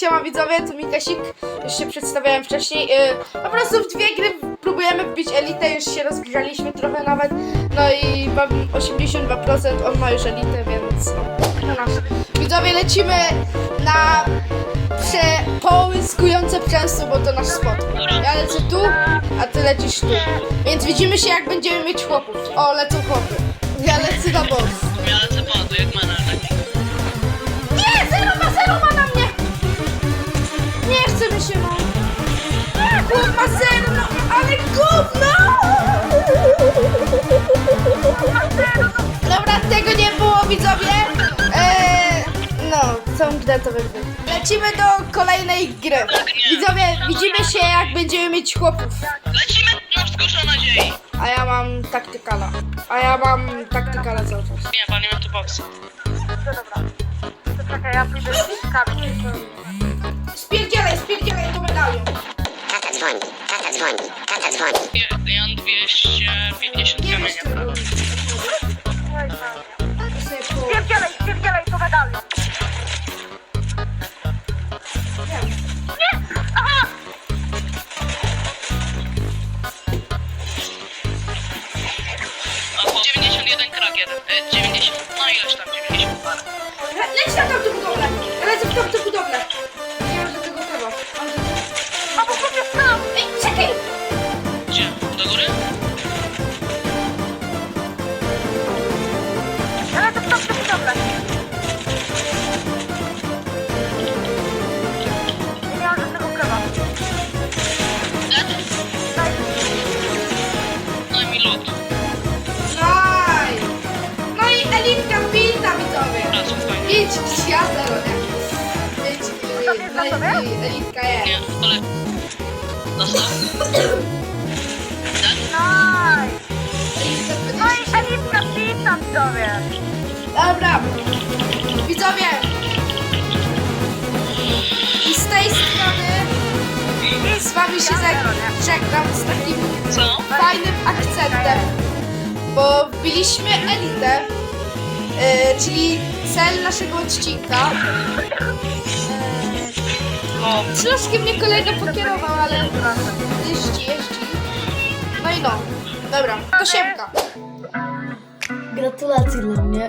Siema widzowie, tu Mikasik, już się przedstawiałem wcześniej. Yy, po prostu w dwie gry próbujemy wbić elitę, już się rozgrzaliśmy trochę nawet. No i mam 82%, on ma już elitę, więc no nasz. Widzowie, lecimy na połyskujące przęsło, bo to nasz spot. Ja lecę tu, a ty lecisz tu. Więc widzimy się jak będziemy mieć chłopów. O, lecą chłopy. Ja lecę na boss. Ma zero, no, ale gówno! Dobra, tego nie było, widzowie. Eee, no, całą grę to wygląda. Lecimy do kolejnej gry. Widzowie, widzimy się jak będziemy mieć chłopów. Lecimy na wzgórze nadziei. A ja mam taktykala. A ja mam taktykala cały czas. Nie, pan nie ma tu boksy. Czekaj, ja pójdę z kamień. Dzwoni, tata dzwoni. Ja, ja mam 250 Nie kamienia. wiesz, tego. Spierdzielaj, spierdzielaj to medalion. A po 91 krak jeden. E, 90, no ileś tam, 90 parę. Le- Leć na tamtą budowlę! Lecę w tamtą budowlę! Lód. Daj! No i elitka wbita, widzowie! Wracam, fajnie. Idź, ja zero? Idź, elitka jest. Nie, ale... Dostał. Daj. Elitka No 20. i elitka pizza widzowie. Dobra, wami się żegnam z takim Co? fajnym akcentem, bo wbiliśmy elitę, e, czyli cel naszego odcinka. No. Troszkę mnie kolega pokierował, ale jeździ, jeździ. No i no, dobra, to siemka. Gratulacje dla mnie.